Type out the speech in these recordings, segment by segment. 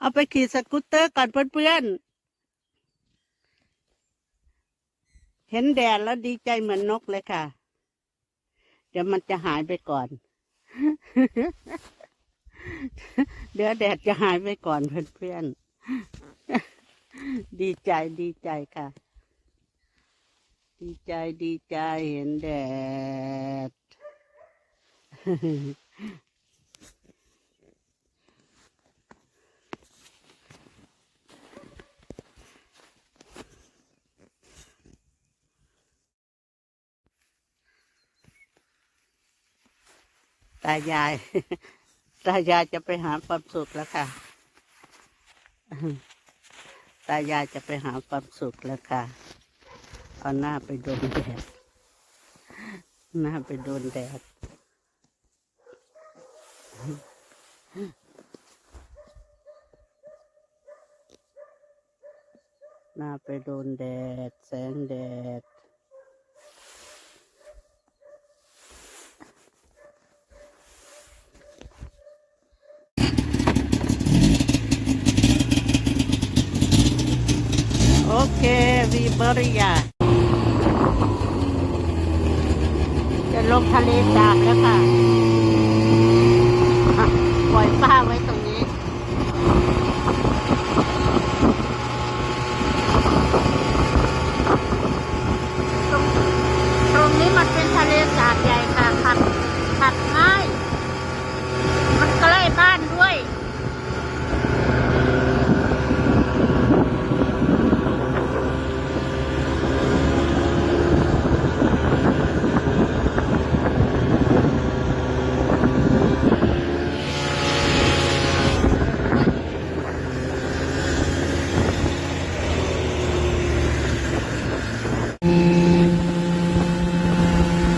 เอาไปขี่สกูตเตอร์ก่อนเพื่อนๆ เห็นแดดแล้วดีใจเหมือนนกเลยค่ะ เดี๋ยวมันจะหายไปก่อน เดี๋ยวแดดจะหายไปก่อนเพื่อนๆ ดีใจดีใจค่ะ ดีใจดีใจเห็นแดด ตายาย ตายายจะไปหาความสุขแล้วค่ะ ตายายจะไปหาความสุขแล้วค่ะ เอาหน้าไปโดนแดด หน้าไปโดนแดด หน้าไปโดนแดด แสงแดด เควีเบอริยา จะลงทะเลสาบแล้วค่ะอะปล่อยป้าไว้ตรงนี้ ตรงตรงนี้มันเป็นทะเลสาบใหญ่ค่ะขับขับง่าย มันใกล้บ้านด้วย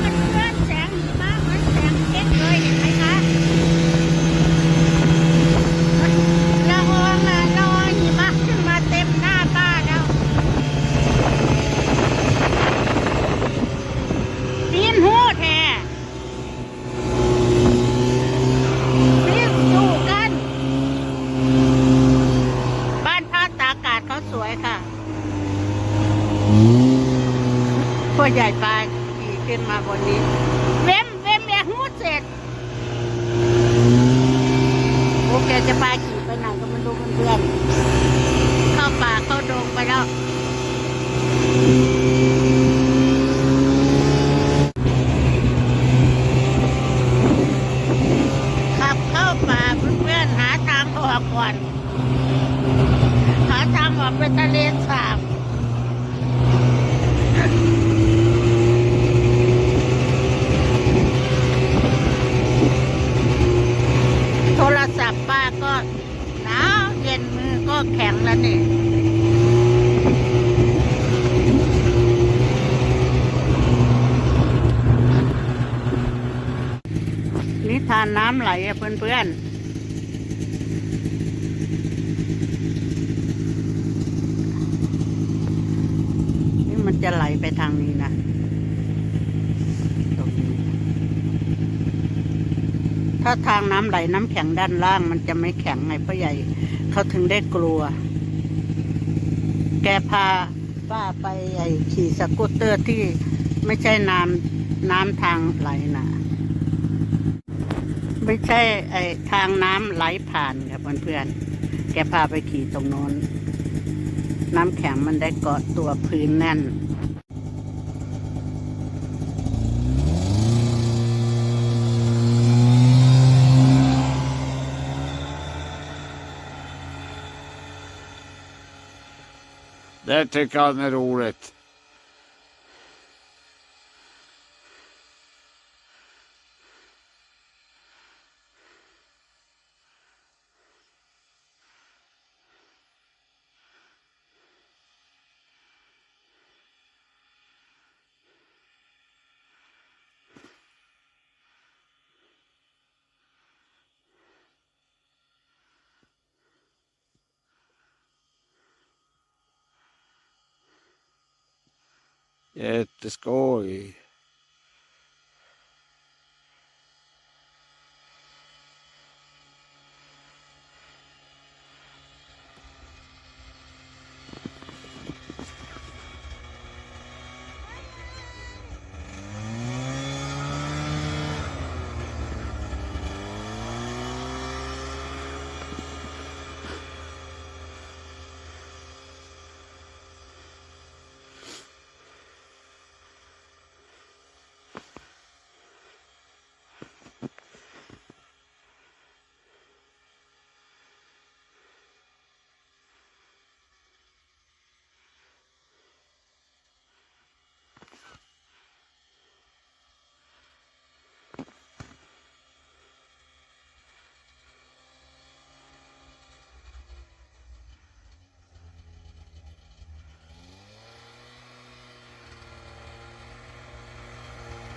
มันเลื่อนแสงหิมะเหมือนแสงเพชรเลยเห็นไหมคะละอองน่ะละอองหิมะขึ้นมาเต็มหน้าป้าแล้วปีนหูแท้ปีนสู้กัน บ้านพักตากอากาศเขาสวยค่ะ พ่อใหญ่ปลาขี่ขึ้นมาบนนี้ เว้มเว้มแย่หูเสร็จโอเคจะปลาขี่ไปไหนก็ไม่รู้เพื่อนๆเข้าป่าเข้าดงไปแล้วขับเข้าป่าเพื่อนๆหาทางออกก่อนหาทางออกไปทะเลสาบ โทรศัพท์ป้าก็หนาวเย็นมือก็แข็งแล้วนี่ นี่ทานน้ำไหลอะเพื่อนๆ นี่มันจะไหลไปทางนี้นะตรงนี้ ถ้าทางน้ำไหลน้ำแข็งด้านล่าง มันจะไม่แข็งไงพ่อใหญ่ เขาถึงได้กลัว แกพาป้าไปไอขี่สกูตเตอร์ที่ไม่ใช่น้ำน้ำทางไหลนะ ไม่ใช่ไอทางน้ำไหลผ่านครับเพื่อนๆ แกพาไปขี่ตรงโน้น น้ำแข็งมันได้เกาะตัวพื้นแน่น Det tycker han är roligt. Jätteskoj.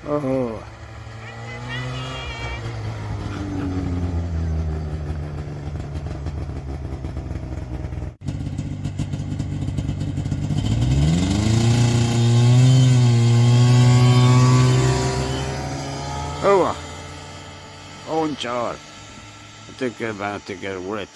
โอ้โห Oh, hon kör. Jag tycker bara jag tycker det är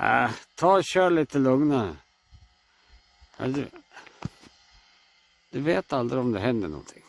Äh, ta och kör lite lugnare. Du, du vet aldrig om det händer någonting.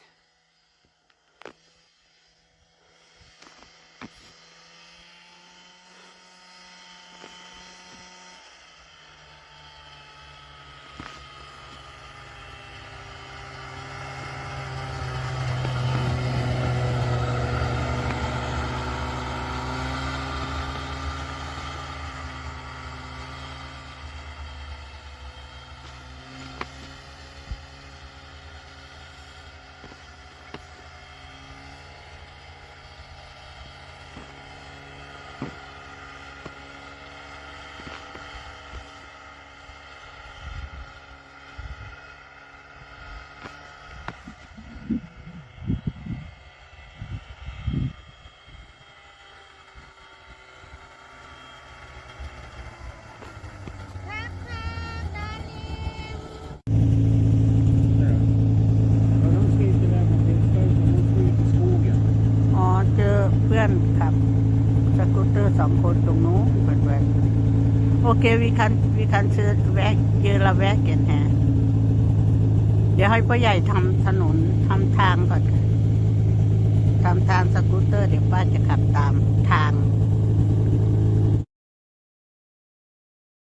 สองคนตรงนู้นเป็นแวกโอเควิคันวิคันเชิญแวกเยอละแวกเกนแฮเดี๋ยวให้ป้าใหญ่ทำถนนทำทางก่อนทำทางสกูตเตอร์เดี๋ยวป้าจะขับตามทาง